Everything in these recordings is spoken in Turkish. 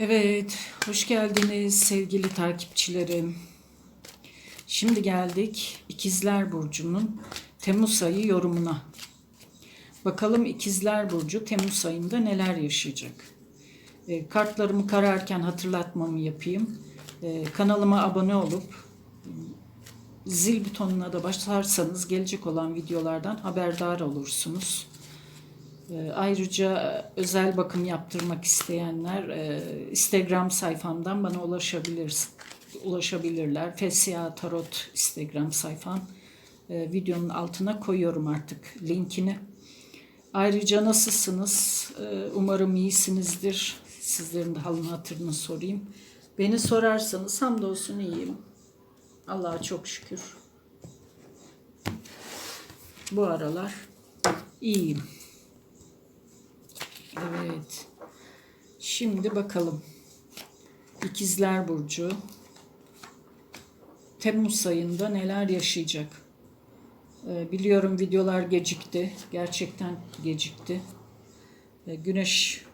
Evet, hoş geldiniz sevgili takipçilerim. Şimdi geldik İkizler Burcu'nun Temmuz ayı yorumuna. Bakalım İkizler Burcu Temmuz ayında neler yaşayacak? E, kartlarımı kararken hatırlatmamı yapayım. E, kanalıma abone olup zil butonuna da basarsanız gelecek olan videolardan haberdar olursunuz. E, Ayrıca özel bakım yaptırmak isteyenler e, Instagram sayfamdan bana ulaşabilir ulaşabilirler. Fesya Tarot Instagram sayfam. E, Videonun altına koyuyorum artık linkini. Ayrıca nasılsınız? E, Umarım iyisinizdir. Sizlerin de halini hatırını sorayım. Beni sorarsanız hamdolsun iyiyim. Allah'a çok şükür. Bu aralar iyiyim. Evet. Şimdi bakalım. İkizler Burcu Temmuz ayında neler yaşayacak? Ee, biliyorum videolar gecikti. Gerçekten gecikti. Ee, güneş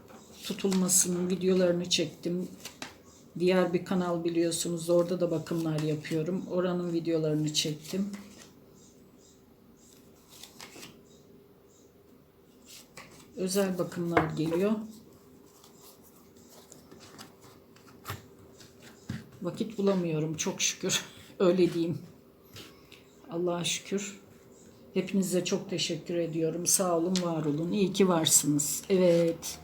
tutulmasının videolarını çektim. Diğer bir kanal biliyorsunuz orada da bakımlar yapıyorum. Oranın videolarını çektim. Özel bakımlar geliyor. Vakit bulamıyorum çok şükür. Öyle diyeyim. Allah'a şükür. Hepinize çok teşekkür ediyorum. Sağ olun, var olun. İyi ki varsınız. Evet.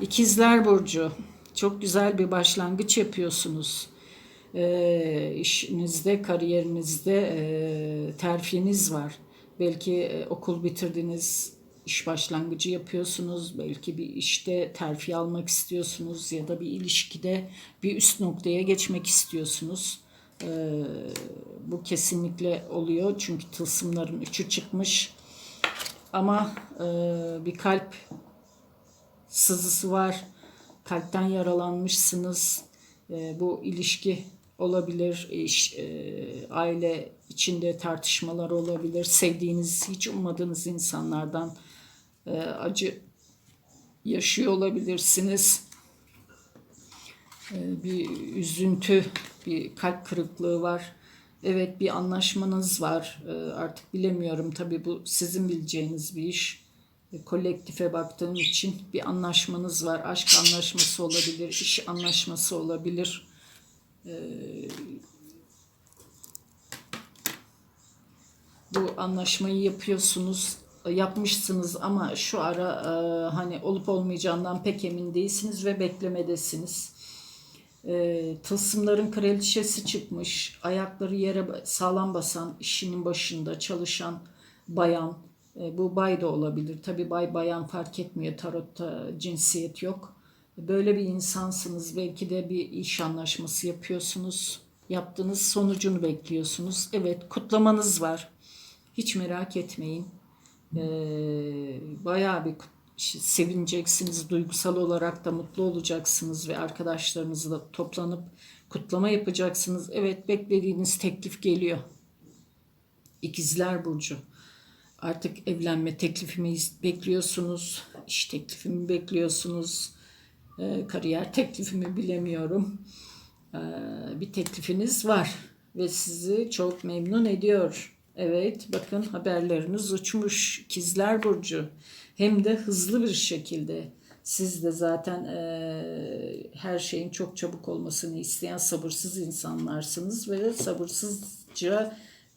İkizler Burcu. Çok güzel bir başlangıç yapıyorsunuz. Ee, işinizde, kariyerinizde e, terfiniz var. Belki e, okul bitirdiniz, iş başlangıcı yapıyorsunuz. Belki bir işte terfi almak istiyorsunuz ya da bir ilişkide bir üst noktaya geçmek istiyorsunuz. Ee, bu kesinlikle oluyor çünkü tılsımların üçü çıkmış. Ama e, bir kalp sızısı var. Kalpten yaralanmışsınız. E, bu ilişki olabilir, iş, e, aile içinde tartışmalar olabilir, sevdiğiniz, hiç ummadığınız insanlardan e, acı yaşıyor olabilirsiniz. E, bir üzüntü, bir kalp kırıklığı var. Evet bir anlaşmanız var. E, artık bilemiyorum tabii bu sizin bileceğiniz bir iş. E, kolektife baktığım için bir anlaşmanız var. Aşk anlaşması olabilir, iş anlaşması olabilir. E, bu anlaşmayı yapıyorsunuz yapmışsınız ama şu ara e, hani olup olmayacağından pek emin değilsiniz ve beklemedesiniz. E, tılsımların kraliçesi çıkmış. Ayakları yere sağlam basan, işinin başında çalışan bayan. E, bu bay da olabilir. Tabi bay bayan fark etmiyor. Tarotta cinsiyet yok. Böyle bir insansınız. Belki de bir iş anlaşması yapıyorsunuz. Yaptığınız sonucunu bekliyorsunuz. Evet kutlamanız var. Hiç merak etmeyin e, bayağı bir sevineceksiniz. Duygusal olarak da mutlu olacaksınız ve arkadaşlarınızla toplanıp kutlama yapacaksınız. Evet beklediğiniz teklif geliyor. İkizler Burcu. Artık evlenme teklifimi bekliyorsunuz. iş teklifimi bekliyorsunuz. E, kariyer teklifimi bilemiyorum. E, bir teklifiniz var ve sizi çok memnun ediyor. Evet bakın haberleriniz uçmuş ikizler burcu. Hem de hızlı bir şekilde. Siz de zaten e, her şeyin çok çabuk olmasını isteyen sabırsız insanlarsınız ve sabırsızca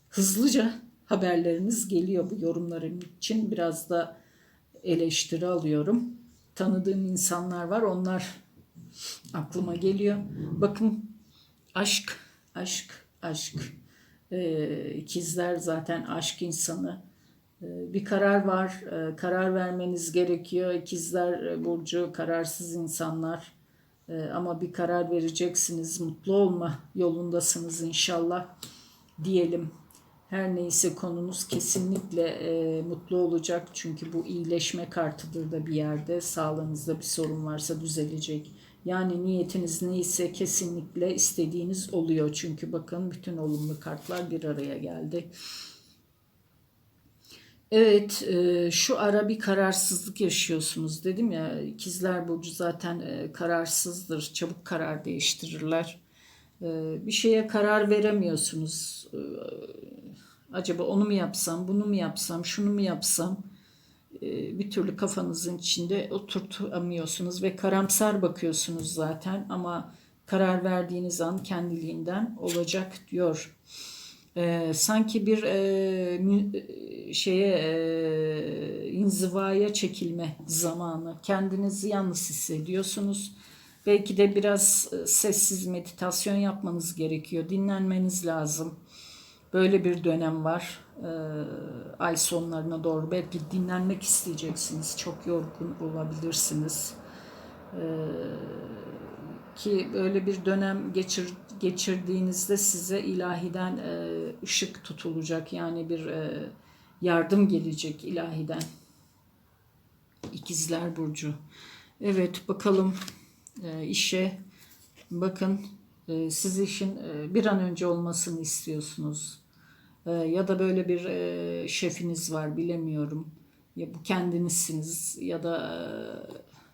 hızlıca haberleriniz geliyor bu yorumlarım için. Biraz da eleştiri alıyorum. Tanıdığım insanlar var onlar aklıma geliyor. Bakın aşk, aşk, aşk ikizler zaten aşk insanı. Bir karar var, karar vermeniz gerekiyor. İkizler burcu kararsız insanlar. Ama bir karar vereceksiniz, mutlu olma yolundasınız inşallah diyelim. Her neyse konunuz kesinlikle mutlu olacak. Çünkü bu iyileşme kartıdır da bir yerde. Sağlığınızda bir sorun varsa düzelecek yani niyetiniz neyse kesinlikle istediğiniz oluyor. Çünkü bakın bütün olumlu kartlar bir araya geldi. Evet, e, şu ara bir kararsızlık yaşıyorsunuz dedim ya. İkizler Burcu zaten e, kararsızdır, çabuk karar değiştirirler. E, bir şeye karar veremiyorsunuz. Acaba onu mu yapsam, bunu mu yapsam, şunu mu yapsam? E, bir türlü kafanızın içinde oturtamıyorsunuz ve karamsar bakıyorsunuz zaten ama karar verdiğiniz an kendiliğinden olacak diyor. Ee, sanki bir e, e, şeye e, inzivaya çekilme zamanı. Kendinizi yalnız hissediyorsunuz. Belki de biraz e, sessiz meditasyon yapmanız gerekiyor. Dinlenmeniz lazım. Böyle bir dönem var. Ee, ay sonlarına doğru belki dinlenmek isteyeceksiniz. Çok yorgun olabilirsiniz. Ki böyle bir dönem geçir, geçirdiğinizde size ilahiden e, ışık tutulacak. Yani bir e, yardım gelecek ilahiden. İkizler Burcu. Evet bakalım e, işe. Bakın e, siz işin e, bir an önce olmasını istiyorsunuz. E, ya da böyle bir e, şefiniz var bilemiyorum. Ya bu kendinizsiniz ya da e,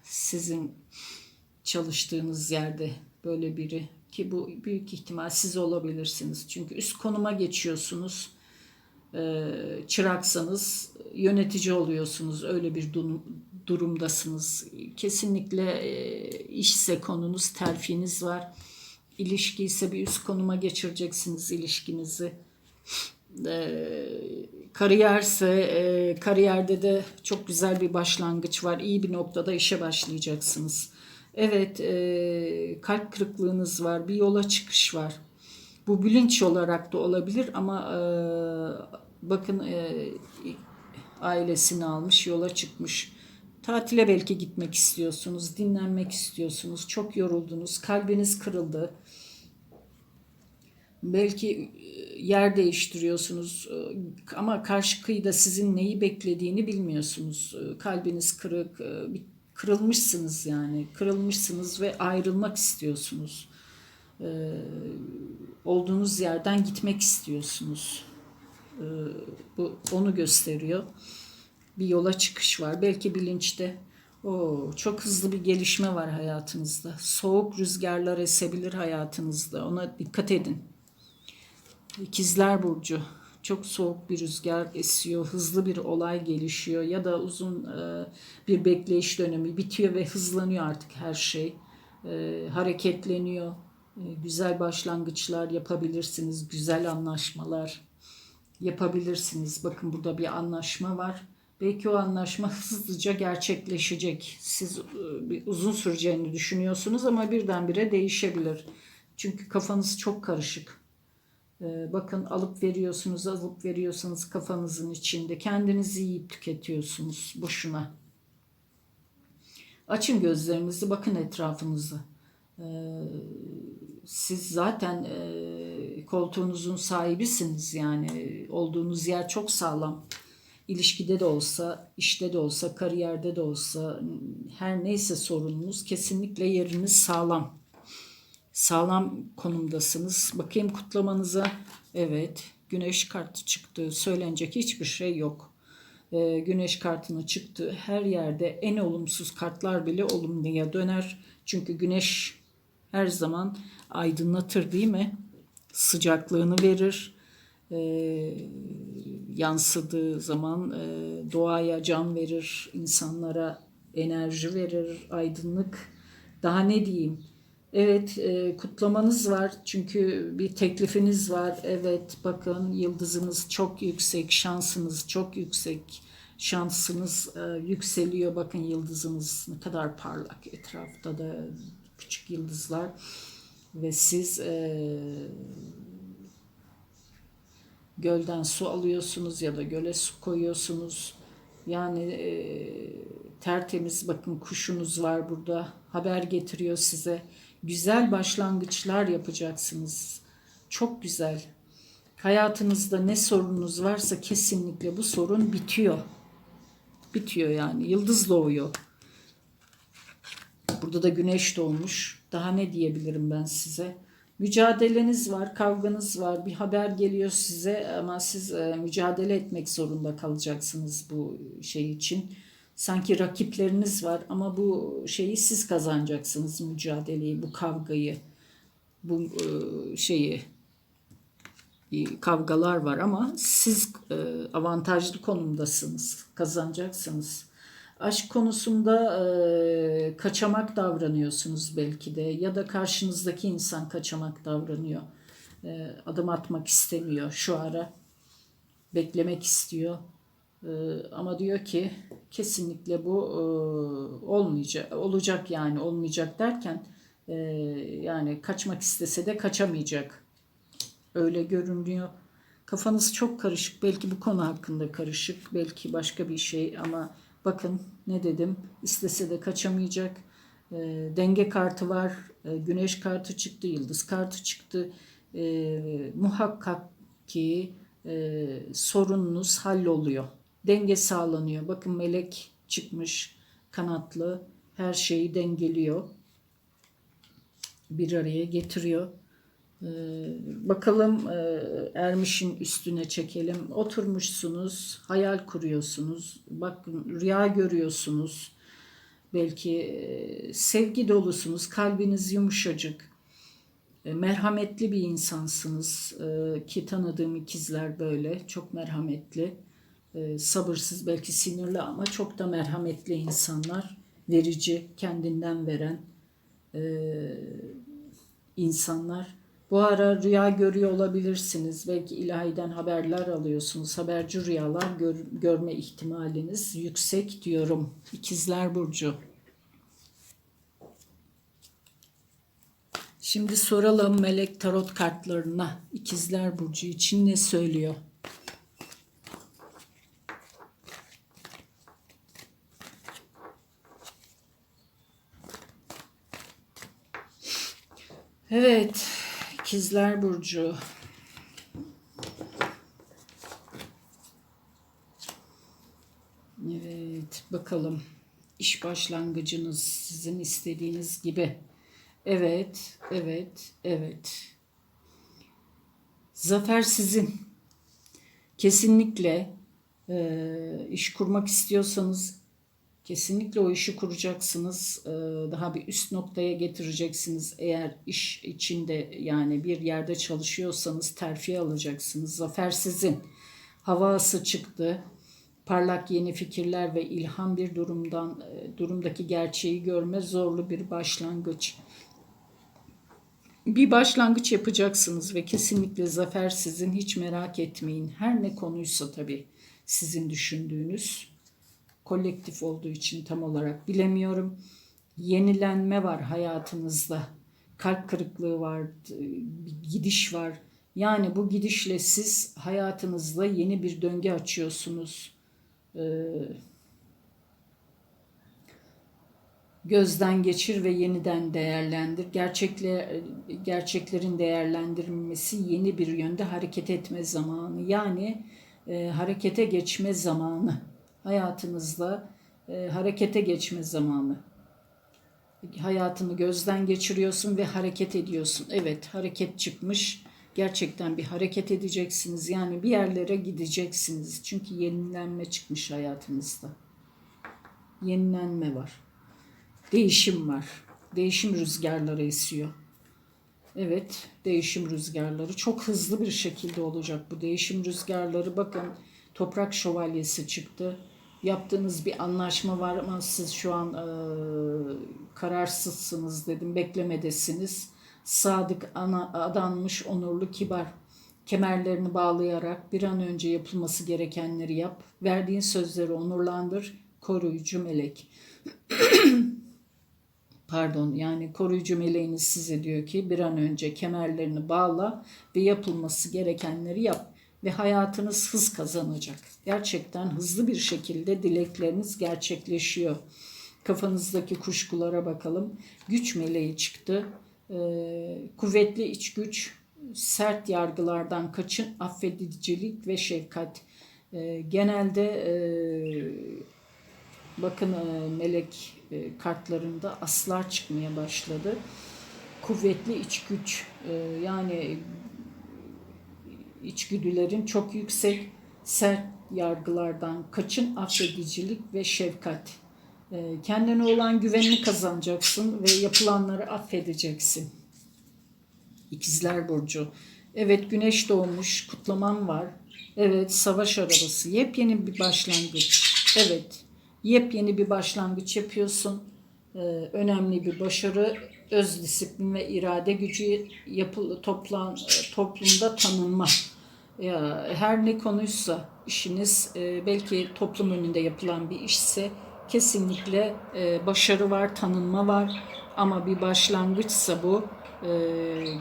sizin çalıştığınız yerde böyle biri ki bu büyük ihtimal siz olabilirsiniz. Çünkü üst konuma geçiyorsunuz. Ee, çıraksanız yönetici oluyorsunuz. Öyle bir durum, durumdasınız. Kesinlikle e, işse konunuz, terfiniz var. İlişki ise bir üst konuma geçireceksiniz ilişkinizi. Ee, kariyerse e, kariyerde de çok güzel bir başlangıç var. İyi bir noktada işe başlayacaksınız. Evet, e, kalp kırıklığınız var, bir yola çıkış var. Bu bilinç olarak da olabilir ama e, bakın e, ailesini almış, yola çıkmış. Tatile belki gitmek istiyorsunuz, dinlenmek istiyorsunuz, çok yoruldunuz, kalbiniz kırıldı. Belki e, yer değiştiriyorsunuz e, ama karşı kıyıda sizin neyi beklediğini bilmiyorsunuz. E, Kalbiniz kırık, e, kırılmışsınız yani. Kırılmışsınız ve ayrılmak istiyorsunuz. Olduğunuz yerden gitmek istiyorsunuz. Bu onu gösteriyor. Bir yola çıkış var. Belki bilinçte. Oo, çok hızlı bir gelişme var hayatınızda. Soğuk rüzgarlar esebilir hayatınızda. Ona dikkat edin. İkizler Burcu. Çok soğuk bir rüzgar esiyor, hızlı bir olay gelişiyor ya da uzun e, bir bekleyiş dönemi bitiyor ve hızlanıyor artık her şey. E, hareketleniyor. E, güzel başlangıçlar yapabilirsiniz, güzel anlaşmalar yapabilirsiniz. Bakın burada bir anlaşma var. Belki o anlaşma hızlıca gerçekleşecek. Siz uzun süreceğini düşünüyorsunuz ama birdenbire değişebilir. Çünkü kafanız çok karışık. Ee, bakın alıp veriyorsunuz, alıp veriyorsanız kafanızın içinde. Kendinizi yiyip tüketiyorsunuz boşuna. Açın gözlerinizi, bakın etrafınızı. Ee, siz zaten e, koltuğunuzun sahibisiniz yani. Olduğunuz yer çok sağlam. İlişkide de olsa, işte de olsa, kariyerde de olsa her neyse sorununuz kesinlikle yeriniz sağlam sağlam konumdasınız. Bakayım kutlamanıza. Evet. Güneş kartı çıktı. Söylenecek hiçbir şey yok. Ee, güneş kartının çıktığı her yerde en olumsuz kartlar bile olumluya döner. Çünkü güneş her zaman aydınlatır değil mi? Sıcaklığını verir. Ee, yansıdığı zaman e, doğaya can verir, insanlara enerji verir, aydınlık. Daha ne diyeyim? Evet, e, kutlamanız var çünkü bir teklifiniz var. Evet, bakın yıldızınız çok yüksek, şansınız çok yüksek, şansınız e, yükseliyor. Bakın yıldızınız ne kadar parlak, etrafta da küçük yıldızlar ve siz e, gölden su alıyorsunuz ya da göle su koyuyorsunuz. Yani e, tertemiz bakın kuşunuz var burada. Haber getiriyor size. Güzel başlangıçlar yapacaksınız. Çok güzel. Hayatınızda ne sorununuz varsa kesinlikle bu sorun bitiyor. Bitiyor yani. Yıldız doğuyor. Burada da güneş doğmuş. Daha ne diyebilirim ben size? Mücadeleniz var, kavganız var, bir haber geliyor size ama siz e, mücadele etmek zorunda kalacaksınız bu şey için. Sanki rakipleriniz var ama bu şeyi siz kazanacaksınız mücadeleyi, bu kavgayı, bu e, şeyi e, kavgalar var ama siz e, avantajlı konumdasınız, kazanacaksınız. Aşk konusunda kaçamak davranıyorsunuz belki de ya da karşınızdaki insan kaçamak davranıyor. Adım atmak istemiyor şu ara. Beklemek istiyor. E, ama diyor ki kesinlikle bu e, olmayacak, olacak yani olmayacak derken e, yani kaçmak istese de kaçamayacak. Öyle görünüyor. Kafanız çok karışık. Belki bu konu hakkında karışık. Belki başka bir şey ama bakın ne dedim. İstese de kaçamayacak. E, denge kartı var. E, güneş kartı çıktı. Yıldız kartı çıktı. E, muhakkak ki e, sorununuz halloluyor. Denge sağlanıyor. Bakın melek çıkmış. Kanatlı. Her şeyi dengeliyor. Bir araya getiriyor. Ee, bakalım e, Ermiş'in üstüne çekelim. Oturmuşsunuz, hayal kuruyorsunuz. Bakın rüya görüyorsunuz. Belki e, sevgi dolusunuz, kalbiniz yumuşacık. E, merhametli bir insansınız e, ki tanıdığım ikizler böyle çok merhametli. E, sabırsız belki sinirli ama çok da merhametli insanlar. Verici, kendinden veren e, insanlar. Bu ara rüya görüyor olabilirsiniz. Belki ilahiden haberler alıyorsunuz. Haberci rüyalar gör, görme ihtimaliniz yüksek diyorum. İkizler Burcu. Şimdi soralım melek tarot kartlarına. İkizler Burcu için ne söylüyor? Evet, İkizler Burcu. Evet, bakalım. İş başlangıcınız sizin istediğiniz gibi. Evet, evet, evet. Zafer sizin. Kesinlikle e, iş kurmak istiyorsanız Kesinlikle o işi kuracaksınız. Ee, daha bir üst noktaya getireceksiniz. Eğer iş içinde yani bir yerde çalışıyorsanız terfi alacaksınız. Zafer sizin. Havası çıktı. Parlak yeni fikirler ve ilham bir durumdan e, durumdaki gerçeği görme zorlu bir başlangıç. Bir başlangıç yapacaksınız ve kesinlikle zafer sizin. Hiç merak etmeyin. Her ne konuysa tabii sizin düşündüğünüz kolektif olduğu için tam olarak bilemiyorum. Yenilenme var hayatınızda. Kalp kırıklığı var, bir gidiş var. Yani bu gidişle siz hayatınızda yeni bir döngü açıyorsunuz. Ee, gözden geçir ve yeniden değerlendir. Gerçekle, gerçeklerin değerlendirilmesi yeni bir yönde hareket etme zamanı. Yani e, harekete geçme zamanı hayatınızda e, harekete geçme zamanı. Hayatını gözden geçiriyorsun ve hareket ediyorsun. Evet hareket çıkmış. Gerçekten bir hareket edeceksiniz. Yani bir yerlere gideceksiniz. Çünkü yenilenme çıkmış hayatınızda. Yenilenme var. Değişim var. Değişim rüzgarları esiyor. Evet, değişim rüzgarları çok hızlı bir şekilde olacak bu değişim rüzgarları. Bakın toprak şövalyesi çıktı yaptığınız bir anlaşma var ama siz şu an e, kararsızsınız dedim, beklemedesiniz. Sadık, ana, adanmış, onurlu, kibar. Kemerlerini bağlayarak bir an önce yapılması gerekenleri yap. Verdiğin sözleri onurlandır. Koruyucu melek. Pardon yani koruyucu meleğiniz size diyor ki bir an önce kemerlerini bağla ve yapılması gerekenleri yap ve hayatınız hız kazanacak. Gerçekten hızlı bir şekilde dilekleriniz gerçekleşiyor. Kafanızdaki kuşkulara bakalım. Güç meleği çıktı. Ee, kuvvetli iç güç, sert yargılardan kaçın, affedicilik ve şefkat. Ee, genelde e, bakın e, melek e, kartlarında aslar çıkmaya başladı. kuvvetli iç güç e, yani içgüdülerin çok yüksek sert yargılardan kaçın affedicilik ve şefkat. E, kendine olan güvenini kazanacaksın ve yapılanları affedeceksin. İkizler Burcu. Evet güneş doğmuş, kutlamam var. Evet savaş arabası, yepyeni bir başlangıç. Evet yepyeni bir başlangıç yapıyorsun. Ee, önemli bir başarı, öz disiplin ve irade gücü yapı, toplan, toplumda tanınma. Ya, her ne konuysa işiniz e, belki toplum önünde yapılan bir işse kesinlikle e, başarı var, tanınma var. Ama bir başlangıçsa bu e,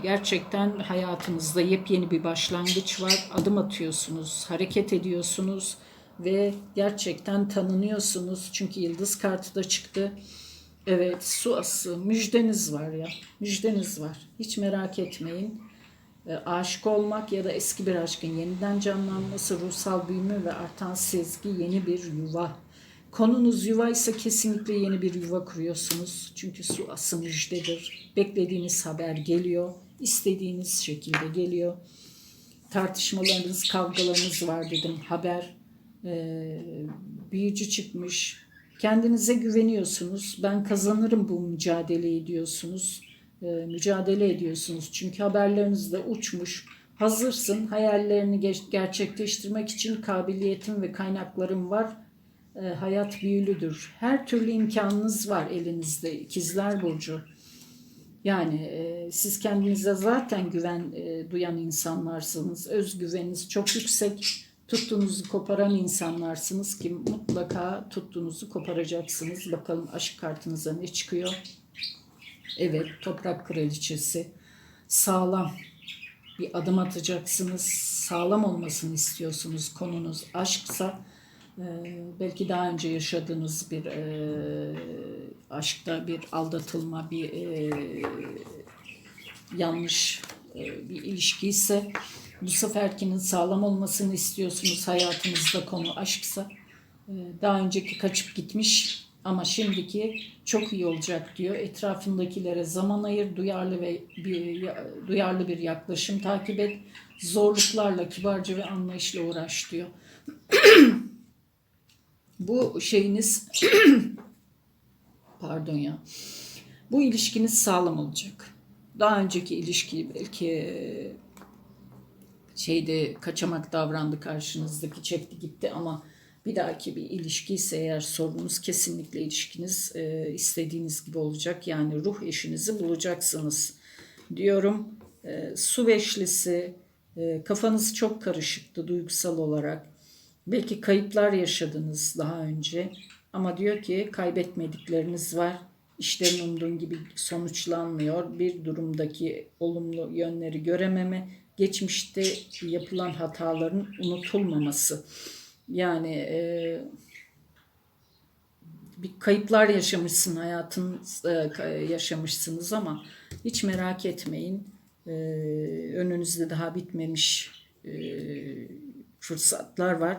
gerçekten hayatınızda yepyeni bir başlangıç var. Adım atıyorsunuz, hareket ediyorsunuz ve gerçekten tanınıyorsunuz. Çünkü yıldız kartı da çıktı. Evet su ası müjdeniz var ya müjdeniz var. Hiç merak etmeyin. E, aşık olmak ya da eski bir aşkın yeniden canlanması, ruhsal büyüme ve artan sezgi yeni bir yuva. Konunuz yuva ise kesinlikle yeni bir yuva kuruyorsunuz. Çünkü su ası. Beklediğiniz haber geliyor. istediğiniz şekilde geliyor. Tartışmalarınız, kavgalarınız var dedim. Haber e, büyücü çıkmış. Kendinize güveniyorsunuz. Ben kazanırım bu mücadeleyi diyorsunuz. E, mücadele ediyorsunuz. Çünkü haberleriniz de uçmuş. Hazırsın. Hayallerini ge- gerçekleştirmek için kabiliyetim ve kaynaklarım var. E, hayat büyülüdür. Her türlü imkanınız var elinizde. İkizler Burcu. Yani e, siz kendinize zaten güven e, duyan insanlarsınız. Özgüveniniz çok yüksek. Tuttuğunuzu koparan insanlarsınız ki mutlaka tuttuğunuzu koparacaksınız. Bakalım aşk kartınıza ne çıkıyor? Evet, toprak kraliçesi. Sağlam bir adım atacaksınız. Sağlam olmasını istiyorsunuz. Konunuz aşksa e, belki daha önce yaşadığınız bir e, aşkta bir aldatılma, bir e, yanlış e, bir ilişki ise bu seferkinin sağlam olmasını istiyorsunuz hayatınızda konu aşksa. E, daha önceki kaçıp gitmiş ama şimdiki çok iyi olacak diyor. Etrafındakilere zaman ayır, duyarlı ve bir duyarlı bir yaklaşım takip et. Zorluklarla kibarca ve anlayışla uğraş diyor. Bu şeyiniz pardon ya. Bu ilişkiniz sağlam olacak. Daha önceki ilişki belki şeyde kaçamak davrandı karşınızdaki çekti gitti ama bir dahaki bir ilişki ise eğer sorunuz kesinlikle ilişkiniz e, istediğiniz gibi olacak. Yani ruh eşinizi bulacaksınız diyorum. E, su beşlisi e, kafanız çok karışıktı duygusal olarak. Belki kayıplar yaşadınız daha önce ama diyor ki kaybetmedikleriniz var. İşlerin umduğun gibi sonuçlanmıyor. Bir durumdaki olumlu yönleri görememe, geçmişte yapılan hataların unutulmaması. Yani e, bir kayıplar yaşamışsın hayatın e, yaşamışsınız ama hiç merak etmeyin. E, önünüzde daha bitmemiş e, fırsatlar var.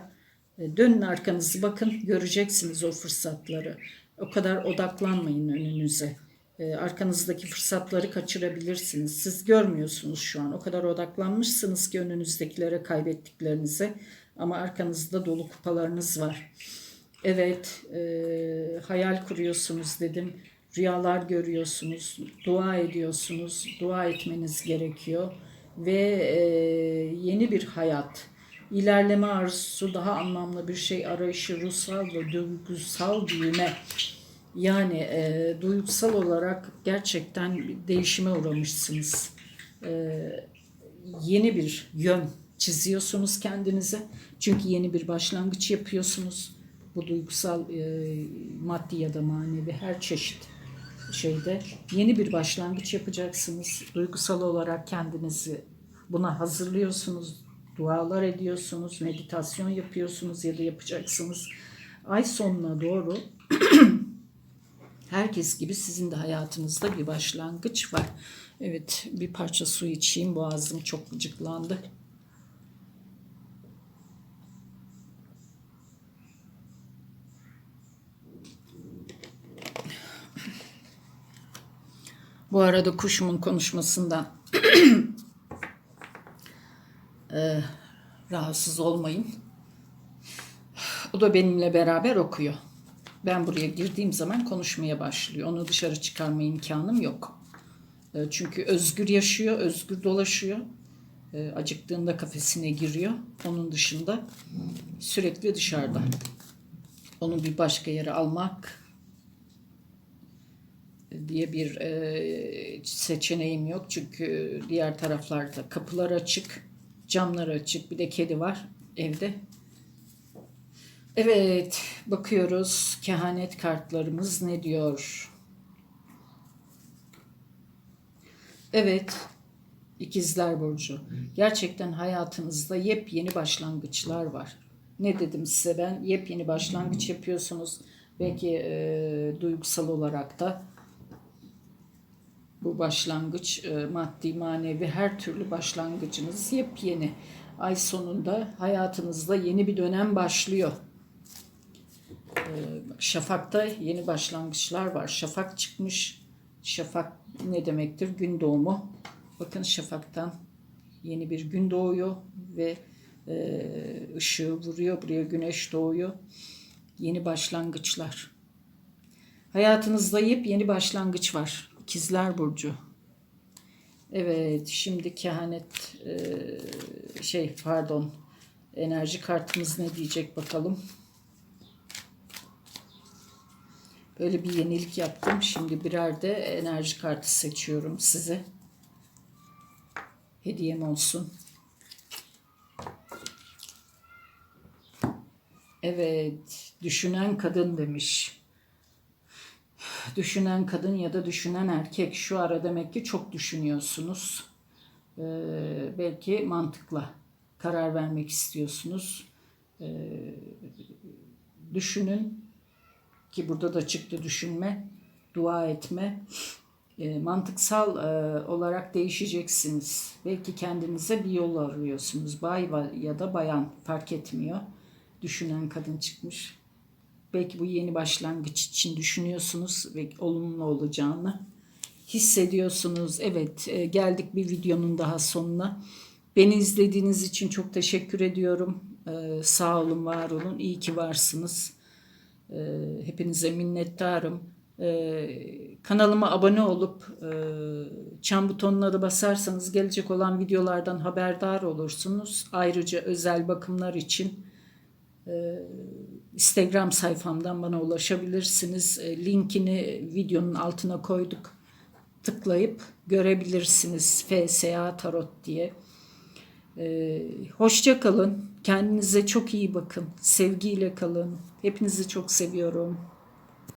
E, dönün arkanızı bakın göreceksiniz o fırsatları. O kadar odaklanmayın önünüze. E, arkanızdaki fırsatları kaçırabilirsiniz. Siz görmüyorsunuz şu an. O kadar odaklanmışsınız ki önünüzdekilere kaybettiklerinize. Ama arkanızda dolu kupalarınız var. Evet, e, hayal kuruyorsunuz dedim. Rüyalar görüyorsunuz, dua ediyorsunuz. Dua etmeniz gerekiyor. Ve e, yeni bir hayat, ilerleme arzusu, daha anlamlı bir şey arayışı, ruhsal ve duygusal büyüme. Yani e, duygusal olarak gerçekten değişime uğramışsınız. E, yeni bir yön çiziyorsunuz kendinize. Çünkü yeni bir başlangıç yapıyorsunuz. Bu duygusal, e, maddi ya da manevi her çeşit şeyde yeni bir başlangıç yapacaksınız. Duygusal olarak kendinizi buna hazırlıyorsunuz. Dualar ediyorsunuz, meditasyon yapıyorsunuz ya da yapacaksınız. Ay sonuna doğru herkes gibi sizin de hayatınızda bir başlangıç var. Evet bir parça su içeyim boğazım çok gıcıklandı. Bu arada kuşumun konuşmasından Eee, rahatsız olmayın. O da benimle beraber okuyor. Ben buraya girdiğim zaman konuşmaya başlıyor. Onu dışarı çıkarma imkanım yok. E, Çünkü özgür yaşıyor, özgür dolaşıyor. E, Acıktığında kafesine giriyor. Onun dışında sürekli dışarıda. Onu bir başka yere almak diye bir e, seçeneğim yok. Çünkü diğer taraflarda kapılar açık, camlar açık. Bir de kedi var evde. Evet, bakıyoruz kehanet kartlarımız ne diyor? Evet, İkizler Burcu. Gerçekten hayatınızda yepyeni başlangıçlar var. Ne dedim size ben? Yepyeni başlangıç yapıyorsunuz. Belki e, duygusal olarak da bu başlangıç e, maddi manevi her türlü başlangıcınız yepyeni. Ay sonunda hayatınızda yeni bir dönem başlıyor. E, Şafak'ta yeni başlangıçlar var. Şafak çıkmış. Şafak ne demektir? Gün doğumu. Bakın şafaktan yeni bir gün doğuyor ve e, ışığı vuruyor. Buraya güneş doğuyor. Yeni başlangıçlar. Hayatınızda yeni başlangıç var. İkizler Burcu. Evet, şimdi kehanet e, şey pardon enerji kartımız ne diyecek bakalım. Böyle bir yenilik yaptım. Şimdi birer de enerji kartı seçiyorum size. Hediyem olsun. Evet, düşünen kadın demiş. Düşünen kadın ya da düşünen erkek şu ara demek ki çok düşünüyorsunuz. Ee, belki mantıkla karar vermek istiyorsunuz. Ee, düşünün ki burada da çıktı düşünme, dua etme. E, mantıksal e, olarak değişeceksiniz. Belki kendinize bir yol arıyorsunuz. Bay ya da bayan fark etmiyor. Düşünen kadın çıkmış. Belki bu yeni başlangıç için düşünüyorsunuz ve olumlu olacağını hissediyorsunuz. Evet, e, geldik bir videonun daha sonuna. Beni izlediğiniz için çok teşekkür ediyorum. E, sağ olun, var olun. İyi ki varsınız. E, hepinize minnettarım. Kanalıma abone olup e, çan butonuna da basarsanız gelecek olan videolardan haberdar olursunuz. Ayrıca özel bakımlar için Instagram sayfamdan bana ulaşabilirsiniz. E, linkini videonun altına koyduk. Tıklayıp görebilirsiniz. FSA Tarot diye. Ee, hoşça kalın. Kendinize çok iyi bakın. Sevgiyle kalın. Hepinizi çok seviyorum.